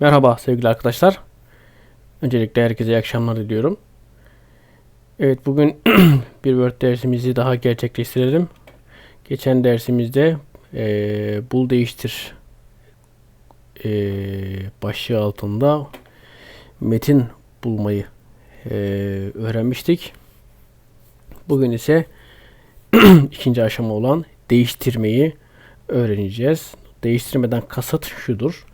Merhaba sevgili arkadaşlar. Öncelikle herkese iyi akşamlar diliyorum. Evet bugün bir Word dersimizi daha gerçekleştirelim. Geçen dersimizde eee bul değiştir eee başlığı altında metin bulmayı eee, öğrenmiştik. Bugün ise ikinci aşama olan değiştirmeyi öğreneceğiz. Değiştirmeden kasıt şudur.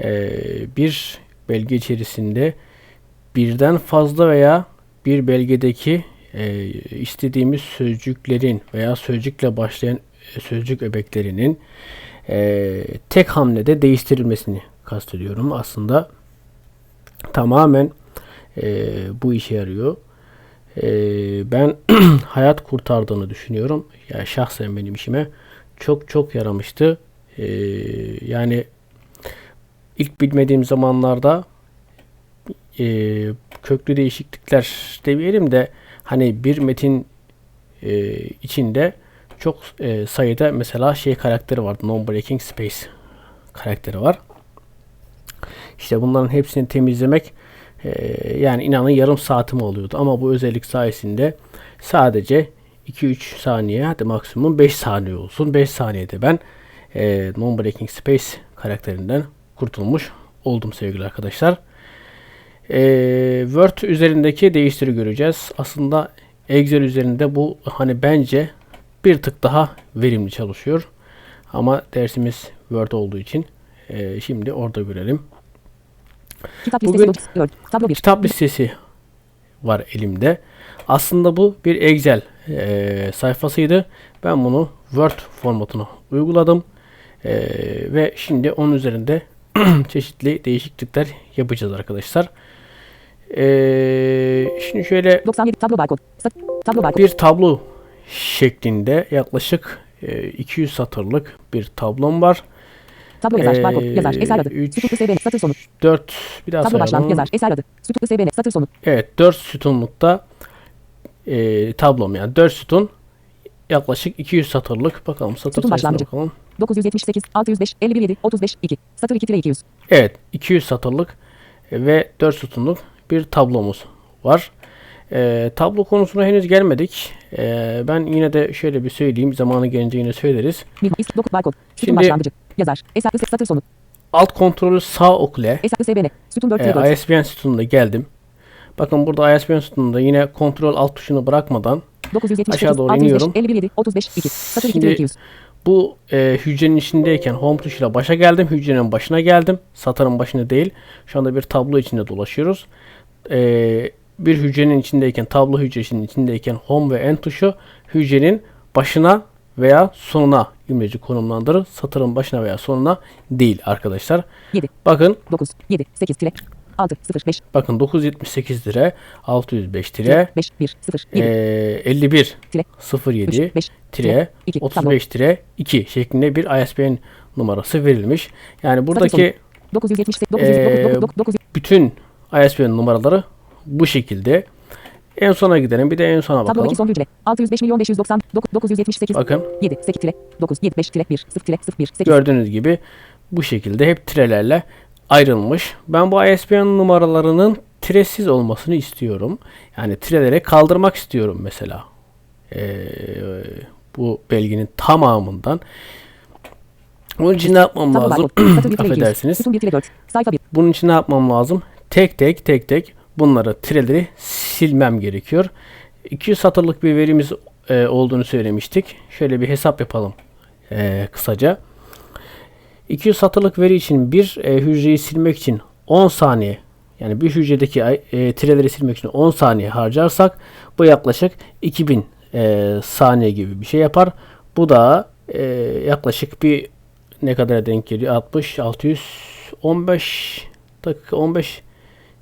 Ee, bir belge içerisinde birden fazla veya bir belgedeki e, istediğimiz sözcüklerin veya sözcükle başlayan e, sözcük öbeklerinin e, tek hamlede değiştirilmesini kastediyorum. Aslında tamamen bu işe yarıyor. Ben hayat kurtardığını düşünüyorum. Ya şahsen benim işime çok çok yaramıştı. E, yani ilk bilmediğim zamanlarda e, köklü değişiklikler demeyelim de hani bir metin e, içinde çok e, sayıda mesela şey karakteri vardı. Non-breaking space karakteri var. İşte bunların hepsini temizlemek e, yani inanın yarım saatimi oluyordu. Ama bu özellik sayesinde sadece 2-3 saniye hadi maksimum 5 saniye olsun. 5 saniyede ben e, non-breaking space karakterinden kurtulmuş oldum sevgili arkadaşlar. Ee, Word üzerindeki değiştiri göreceğiz. Aslında Excel üzerinde bu hani bence bir tık daha verimli çalışıyor. Ama dersimiz Word olduğu için e, şimdi orada görelim. Kitap Bugün- listesi. Tablo 1. Kitap listesi var elimde. Aslında bu bir Excel e, sayfasıydı. Ben bunu Word formatına uyguladım. E, ve şimdi onun üzerinde çeşitli değişiklikler yapacağız arkadaşlar. E, şimdi şöyle 97 tablo barkod. Tablo barkod. bir tablo şeklinde yaklaşık e, 200 satırlık bir tablom var. Tablo yazar. Ee, Barkod. Yazar. Eser adı. üç- Sütutlu SBN. Satır sonu. 4 bir daha Tablo sayalım. Yazar. Eser adı. Sütutlu SBN. Satır sonu. Evet 4 sütunlukta e, tablom yani 4 sütun yaklaşık 200 satırlık. Bakalım satır Sütun sayısına başlangıcı. bakalım. 978, 605, 51, 7, 35, 2. Satır 2 tire 200. Evet 200 satırlık ve 4 sütunluk bir tablomuz var. E, tablo konusuna henüz gelmedik. E, ben yine de şöyle bir söyleyeyim. Zamanı gelince yine söyleriz. Bir is 9 barkod. Sütun Şimdi- başlangıcı. Yazar. Eser satır sonu. Alt kontrolü sağ ok ile Eser SBN. Sütun 4 tire 4. e, ISBN sütununa geldim. Bakın burada ISBN sütununda yine kontrol alt tuşunu bırakmadan 978, aşağı doğru 605, iniyorum. 51, 7, 35, 2. Satır 2 Şimdi- tire 200. Bu e, hücrenin içindeyken home tuşuyla başa geldim. Hücrenin başına geldim. Satırın başına değil. Şu anda bir tablo içinde dolaşıyoruz. E, bir hücrenin içindeyken, tablo hücresinin içindeyken home ve end tuşu hücrenin başına veya sonuna imleci konumlandırır. Satırın başına veya sonuna değil arkadaşlar. 7, Bakın 9, 7, 8 tire 6, 0, 5, bakın 978 lira 605 lira 5, 1, 0, e, 7, 51 Tire. 07 3, 5, tire iki, 35 tire 2 şeklinde bir ISBN numarası verilmiş. Yani buradaki 978, Ee, 979, 900, bütün ISBN numaraları bu şekilde. En sona gidelim. Bir de en sona Tablo bakalım. 2 son hücre. 605 milyon 590, 978, Bakın 7, 8 tire, 9, 7, 5 tire, 1, 0 tire, 0, 1, 8. gördüğünüz gibi bu şekilde hep tirelerle ayrılmış. Ben bu ISBN numaralarının tiresiz olmasını istiyorum. Yani tireleri kaldırmak istiyorum mesela. Ee, bu belgenin tamamından. Onun için ne yapmam lazım? barkod. Satır 1 tire 200. Affedersiniz. Sütun 1 tire 4. Sayfa 1. Bunun için ne yapmam lazım? Tek tek tek tek bunları tireleri silmem gerekiyor. 200 satırlık bir verimiz e, olduğunu söylemiştik. Şöyle bir hesap yapalım e, kısaca. 200 satırlık veri için bir e, hücreyi silmek için 10 saniye yani bir hücredeki e, tireleri silmek için 10 saniye harcarsak bu yaklaşık 2000 e, saniye gibi bir şey yapar. Bu da e, yaklaşık bir ne kadar denk geliyor? 60 600 15 dakika 15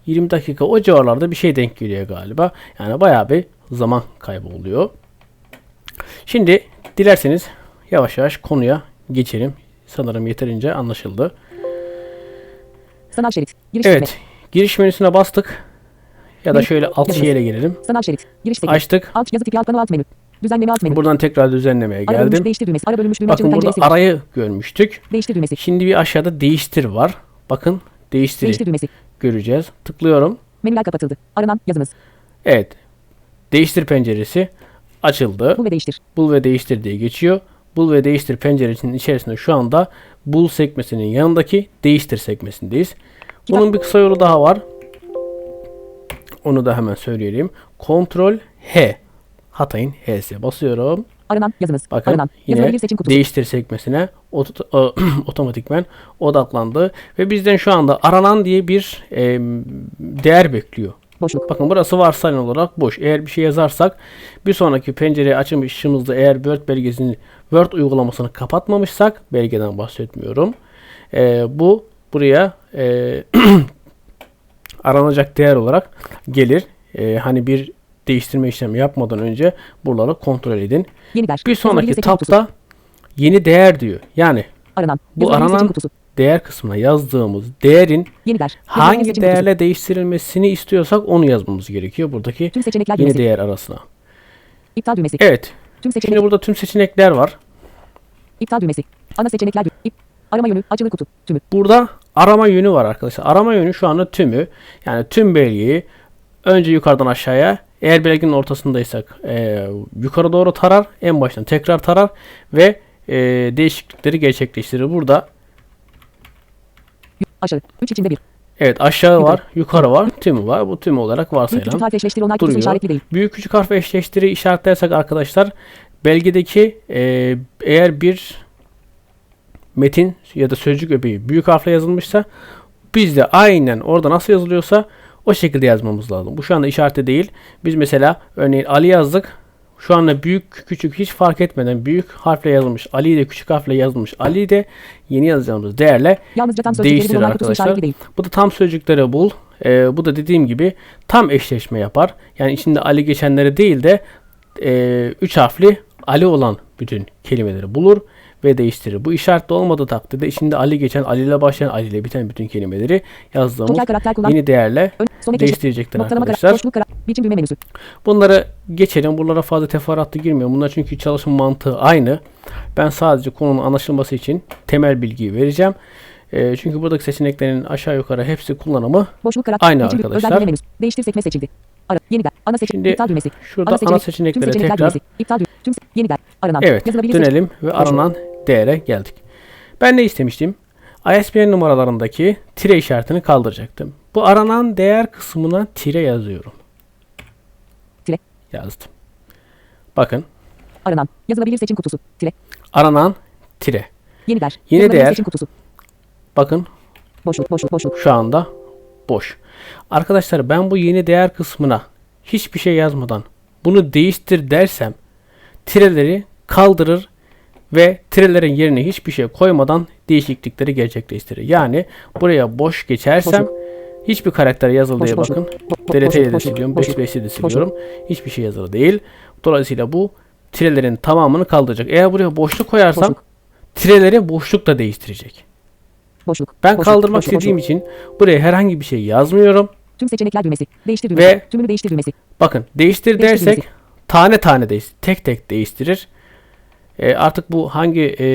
20 dakika o civarlarda bir şey denk geliyor galiba. Yani bayağı bir zaman kaybı oluyor. Şimdi dilerseniz yavaş yavaş konuya geçelim. Sanırım yeterince anlaşıldı. Sanal şerit. Giriş Evet. sekme. Giriş menüsüne bastık. Ya da şöyle alt yazınız. şeye gelelim. Sanal şerit. Giriş sekme. Açtık. Alt yazı tipi alt panel alt menü. Düzenleme alt menü. Buradan tekrar düzenlemeye Ara bölünmüş geldim. değiştir düğmesi. Ara bölünmüş düğme Bakın burada arayı görmüştük. Değiştir düğmesi. Şimdi bir aşağıda değiştir var. Bakın değiştiri Değiştir düğmesi. göreceğiz. Tıklıyorum. Menüler kapatıldı. Aranan yazınız. Evet. Değiştir penceresi açıldı. Bul ve değiştir. Bul ve değiştir diye geçiyor. Bul ve değiştir penceresinin içerisinde şu anda bul sekmesinin yanındaki değiştir sekmesindeyiz. Bunun bir kısa yolu daha var. Onu da hemen söyleyelim. Kontrol H. Hatay'ın H'si basıyorum. Aranan yazınız. Bakın Aranan. yine Yazılabilir seçim kutusu. değiştir sekmesine oto- o- otomatikmen odaklandı. Ve bizden şu anda aranan diye bir e, değer bekliyor. Boşluk. Bakın burası varsayılan olarak boş. Eğer bir şey yazarsak bir sonraki pencereyi açmışımızda eğer Word belgesini Word uygulamasını kapatmamışsak belgeden bahsetmiyorum. Ee, bu buraya e, aranacak değer olarak gelir. Ee, hani bir değiştirme işlemi yapmadan önce buraları kontrol edin. Yeni der. Bir sonraki tabda yeni değer diyor. Yani Aranan. bu aranan değer kısmına yazdığımız değerin hangi değerle kutusu. değiştirilmesini istiyorsak onu yazmamız gerekiyor buradaki yeni düğmesi. değer arasına. İptal düğmesi. Evet. Tüm Şimdi seçenek. burada tüm seçenekler var. İptal düğmesi. Ana seçenekler. İp. Arama yönü. Açılı kutu. Tümü. Burada arama yönü var arkadaşlar. Arama yönü şu anda tümü. Yani tüm belgeyi önce yukarıdan aşağıya eğer belgenin ortasındaysak e, yukarı doğru tarar. En baştan tekrar tarar ve e, değişiklikleri gerçekleştirir. Burada Aşağı. 3 içinde 1. evet aşağı var, yukarı var, tümü var. Bu tümü olarak Büyük küçük varsayılan harf eşleştiri onay duruyor. işaretli değil. Büyük küçük harf eşleştiri işaretlersek arkadaşlar belgedeki e, eğer bir metin ya da sözcük öbeği büyük harfle yazılmışsa biz de aynen orada nasıl yazılıyorsa o şekilde yazmamız lazım. Bu şu anda işareti değil. Biz mesela örneğin Ali yazdık. Şu anda büyük küçük hiç fark etmeden büyük harfle yazılmış. Ali de küçük harfle yazılmış. Ali de yeni yazacağımız değerle Yalnızca tam sözcükleri değiştir bul onay kutusu arkadaşlar. Bu da tam sözcükleri bul. Ee, bu da dediğim gibi tam eşleşme yapar. Yani içinde Ali geçenleri değil de 3 harfli Ali olan bütün kelimeleri bulur ve değiştirir. Bu işaretli olmadığı takdirde içinde Ali geçen, Ali ile başlayan, Ali ile biten bütün kelimeleri yazdığımız yeni değerle Ön, eşit. değiştirecektir arkadaşlar. Karakter. Biçim düğme menüsü. Bunları geçelim. Buralara fazla teferruatlı girmiyorum. Bunlar çünkü çalışma mantığı aynı. Ben sadece konunun anlaşılması için temel bilgiyi vereceğim. Ee, çünkü buradaki seçeneklerin aşağı yukarı hepsi kullanımı Boşluk karakter. Aynı arkadaşlar. Özel menüsü. Değiştir sekme seçildi. Ara. Yeni der. Ana seçenek. Şimdi İptal düğmesi. şurada Ana ana seçenek. Tüm seçeneklere seçenekler tekrar düğmesi. İptal düğmesi. Tüm se- yeni der. Aranan. Evet, Yazılabilir seçim. dönelim ve aranan değere geldik. Ben ne istemiştim? ISBN numaralarındaki tire işaretini kaldıracaktım. Bu aranan değer kısmına tire yazıyorum. Tire. Yazdım. Bakın, Aranan. Yazılabilir seçim kutusu. Tire. aranan tire. Yeni der. Yeni değer. seçim kutusu. Bakın Boşluk. Boşluk. Boşluk. şu anda boş. Arkadaşlar ben bu yeni değer kısmına hiçbir şey yazmadan bunu değiştir dersem tireleri kaldırır ve tirelerin yerine hiçbir şey koymadan değişiklikleri gerçekleştirir. Yani buraya boş geçersem hiçbir karakter yazılı diye bakın. Bo- DLT boşluk, ile de siliyorum. boşluk, 5 5'i de siliyorum. Hiçbir şey yazılı değil. Dolayısıyla bu tirelerin tamamını kaldıracak. Eğer buraya boşluk koyarsam tireleri boşlukla değiştirecek. Boşluk. Ben boşluk, kaldırmak boşluk, istediğim boşluk. için buraya herhangi bir şey yazmıyorum. Tüm seçenekler düğmesi. Değiştir düğmesi. Ve- Tümünü değiştir düğmesi. Bakın değiştir Değiştir dersek düğmesi. tane tane değiş tek tek değiştirir. E, artık bu hangi e,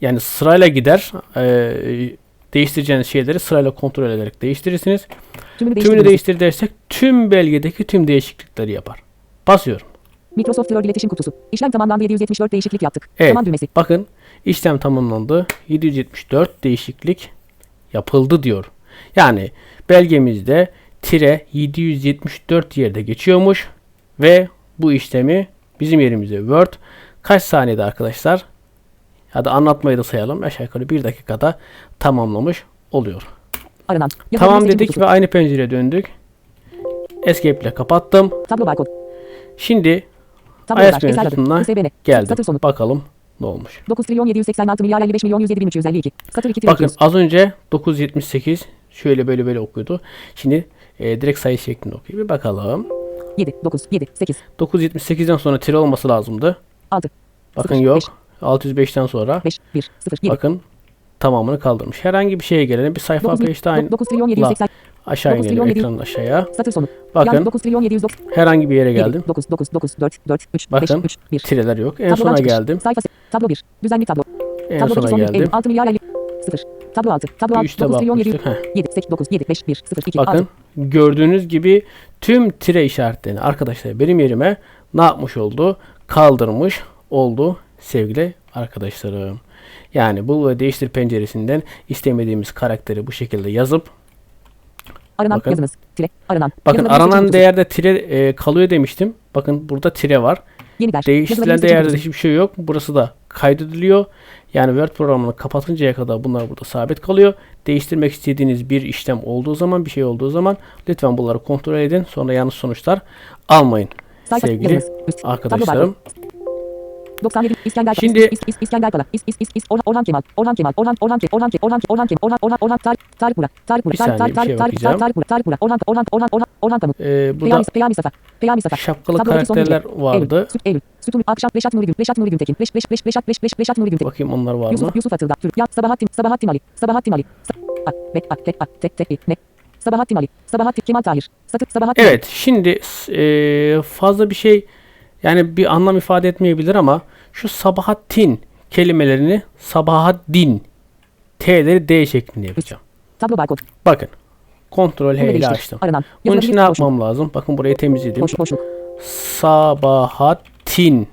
yani sırayla gider. E, değiştireceğiniz şeyleri sırayla kontrol ederek değiştirirsiniz. Tümünü değiştir Tümünü değiştir dersek tüm belgedeki tüm değişiklikleri yapar. Basıyorum. Microsoft Word iletişim kutusu. İşlem tamamlandı 774 değişiklik yaptık. Evet. Tamam düğmesi. Bakın işlem tamamlandı. 774 değişiklik yapıldı diyor. Yani belgemizde tire 774 yerde geçiyormuş ve bu işlemi bizim yerimizde Word kaç saniyede arkadaşlar? Hadi anlatmayı da sayalım. Aşağı yukarı bir dakikada tamamlamış oluyor. Aranan. Tamam dedik kutusu. ve aynı pencereye döndük. Escape ile kapattım. Tablo barkod. Şimdi Tablo sütununa ISBN. geldim. Bakalım ne olmuş. 9 trilyon 786 milyar 55 milyon 107 bin 352. Satır 2 Bakın az önce 978 şöyle böyle böyle okuyordu. Şimdi e, direkt sayı şeklinde okuyor. Bir bakalım. 7, 9, 7, 8, 978'den sonra tire olması lazımdı. 6, Bakın Sıfır, yok. beş. 605'ten sonra 5, 1, 0, 7. bakın tamamını kaldırmış. Herhangi bir şeye gelelim. Bir sayfa 9, peşte aynı. 9 trilyon 780. Aşağı dokuz inelim trilyon yedi- ekranın aşağıya. Satır sonu. Bakın. Yan 9 trilyon 790. Herhangi bir yere geldim. 9, 9, 9, 4, 4, 3, 5, Bakın 3, 1. tireler yok. En Tablodan sona çıkış. geldim. Sayfa Tablo 1. Düzenli tablo. En Tablodaki sona son geldim. 6 milyar 50. 0. Tablo 6. Tablo 6. Üste 9 trilyon 7. bakmıştık. Heh. 7, 8, 9, 7, 5, 1, 0, 2, Bakın 6. gördüğünüz gibi tüm tire işaretlerini arkadaşlar benim yerime ne yapmış oldu? Kaldırmış oldu sevgili arkadaşlarım. Yani bul ve değiştir penceresinden istemediğimiz karakteri bu şekilde yazıp Aranan Bakın. yazınız. Tire. Aranan. bakın seçim aranan değerde tire e, kalıyor demiştim. Bakın burada tire var. Yeniden. Değiştirilen değerde kutusu. hiçbir şey yok. Burası da kaydediliyor. Yani Word programını kapatıncaya kadar bunlar burada sabit kalıyor. Değiştirmek istediğiniz bir işlem olduğu zaman, bir şey olduğu zaman lütfen bunları kontrol edin. Sonra yanlış sonuçlar almayın. Sayfa Sevgili yazınız. Arkadaşlarım. 97 İskender Şimdi- İs, İs, İs, İskender Kala İs, İs, İs, İs, Orhan, Orhan Kemal Orhan Kemal Orhan Orhan Ke- Orhan Ke- Orhan Ke- Orhan Orhan Orhan Orhan Orhan Tarık Tarık Burak Tarık Bir saniye, Tarık Tarık Tarık. Tarık Tarık Burak Tarık Burak Orhan Orhan Orhan Orhan Pamuk Ee, burada Peyami Peyami Safa Peyami Safa şapkalı Tablo karakterler Eylül, vardı. Süt Eylül Sütun Akşam Beşat Nuri Gün Beşat Nuri Güntekin Beş Beş Beş Beşat Beş Beş Beşat Nuri Güntekin Bakayım onlar var mı? Yusuf Yusuf Atılda Türk Ya Sabahattin Sabahattin Ali Sabahattin Ali Bek Ak Tek Tek Ne Sabahattin Ali Sabahattin Kemal Tahir Satı Sabahattin. Evet, şimdi e, fazla bir şey yani bir anlam ifade etmeyebilir ama şu Sabahattin kelimelerini Sabahaddin T'leri D şeklinde yapacağım. Tablo barkod Bakın. Kontrol H ile açtım. Aranan Bunun için ne yapmam lazım? Bakın burayı temizledim. Boşluk boşluk Sabahattin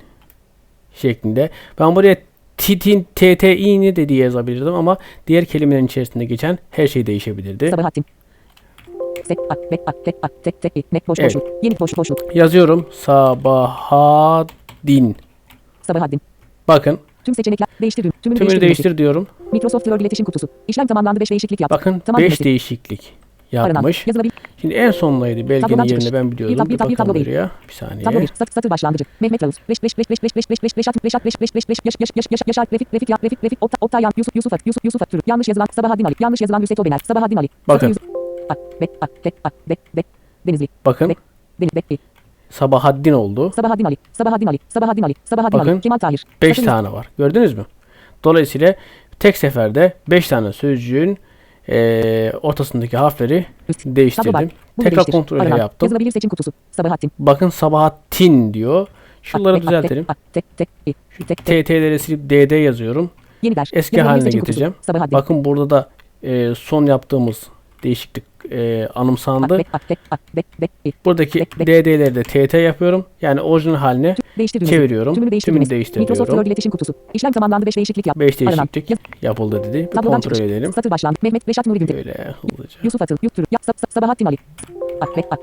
şeklinde. Ben buraya titin TTİ'ni de diye yazabilirdim ama diğer kelimelerin içerisinde geçen her şey değişebilirdi. Sabahattin Evet. Yazıyorum. Sabahaddin. Sabahattin Bakın. Tüm seçenekler değiştir. Tümünü Tümünü değiştir. değiştir diyorum. Microsoft Word iletişim kutusu. İşlem tamamlandı 5 değişiklik yap. Bakın Tamam 5 düğmesi. değişiklik yapmış. Şimdi en sondaydı belgenin Tablodan yerini çıkış. ben Bir biliyordum. Bir bir tab- bir tablo değil. buraya. Bir saniye. Tablo 1. Satır, satır başlangıcı. Mehmet Yavuz. 5 5 5 5 5 5 5 5 5 5 5 5 5 5 5 5 yaş yaş yaş yaşar Refik Refik ya Refik Refik Oktay Oktay Yusuf Yusuf Yusuf Yusuf Türk. Yanlış yazılan Sabahattin Ali. Yanlış yazılan Hüseyin Obener. Sabahattin Ali. Bakın. Denizli. Bakın. Sabahaddin oldu. Sabahattin Ali. Sabahattin Ali. Sabahattin Ali. Sabahattin Bakın. Ali. Kemal Tahir. 5 Satır yüz- tane var. Gördünüz mü? Dolayısıyla tek seferde 5 tane sözcüğün eee, ortasındaki harfleri değiştirdim. Tekrar kontrol yaptım. Yazılabilir seçim kutusu. Sabahattin. Bakın Sabahattin diyor. Şunları düzeltelim. Tek. TT'leri silip DD yazıyorum. Yeni der. Eski haline getireceğim. Bakın burada da eee, son yaptığımız değişiklik Ak anımsandı. Buradaki. DD'leri de TT yapıyorum. Yani orijinal haline çeviriyorum. Tümünü değiştir Tümünü düğmesi. değiştir Microsoft. Word iletişim kutusu. İşlem tamamlandı 5 değişiklik yap. 5 Aranan. değişiklik Yaz- yapıldı dedi. Bir Tablodan kontrol çıkış. edelim. Satır başlandı. Mehmet Beşat Nuri Güntekin. Böyle hızlıca. Yusuf Atıl. Yuttur. Ya, Sab- Sab- Sabahattin Ali. Ak Bek Ak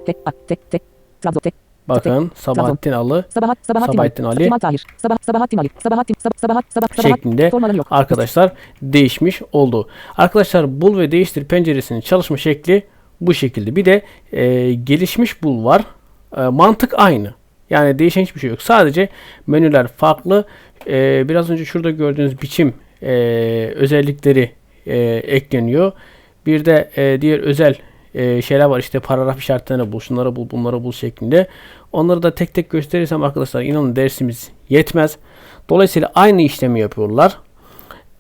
Tek. Trabzon Tek. Bakın Sabahattin Alı Sabahat Sabahattin, Sabahattin Ali. Kemal Tahir. Sabah Sabahattin Ali. Sabahattin Sab Sabahat Sabah şeklinde yok. arkadaşlar değişmiş oldu. Arkadaşlar bul ve değiştir penceresinin çalışma şekli bu şekilde. Bir de e, gelişmiş bul var. E, mantık aynı. Yani değişen hiçbir şey yok. Sadece menüler farklı. E, biraz önce şurada gördüğünüz biçim e, özellikleri e, ekleniyor. Bir de e, diğer özel e, şeyler var. İşte paragraf işaretlerini bul, şunları bul, bunları bul şeklinde. Onları da tek tek gösterirsem arkadaşlar inanın dersimiz yetmez. Dolayısıyla aynı işlemi yapıyorlar.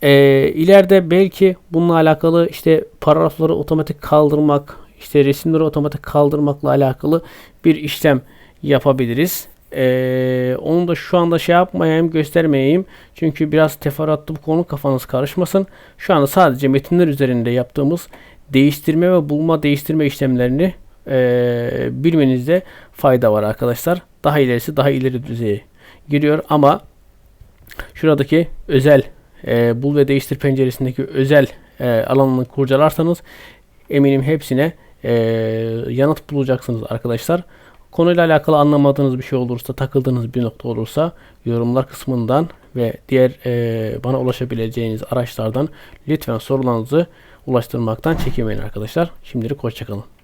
E, ileride belki bununla alakalı işte paragrafları otomatik kaldırmak, işte resimleri otomatik kaldırmakla alakalı bir işlem yapabiliriz. E, onu da şu anda şey yapmayayım, göstermeyeyim. Çünkü biraz teferruatlı bu konu kafanız karışmasın. Şu anda sadece metinler üzerinde yaptığımız değiştirme ve bulma değiştirme işlemlerini e, bilmenizde fayda var arkadaşlar. Daha ilerisi daha ileri düzeye giriyor ama şuradaki özel e, bul ve değiştir penceresindeki özel e, alanını kurcalarsanız eminim hepsine e, yanıt bulacaksınız arkadaşlar. Konuyla alakalı anlamadığınız bir şey olursa, takıldığınız bir nokta olursa yorumlar kısmından ve diğer e, bana ulaşabileceğiniz araçlardan lütfen sorularınızı ulaştırmaktan çekinmeyin arkadaşlar. Şimdilik hoşçakalın.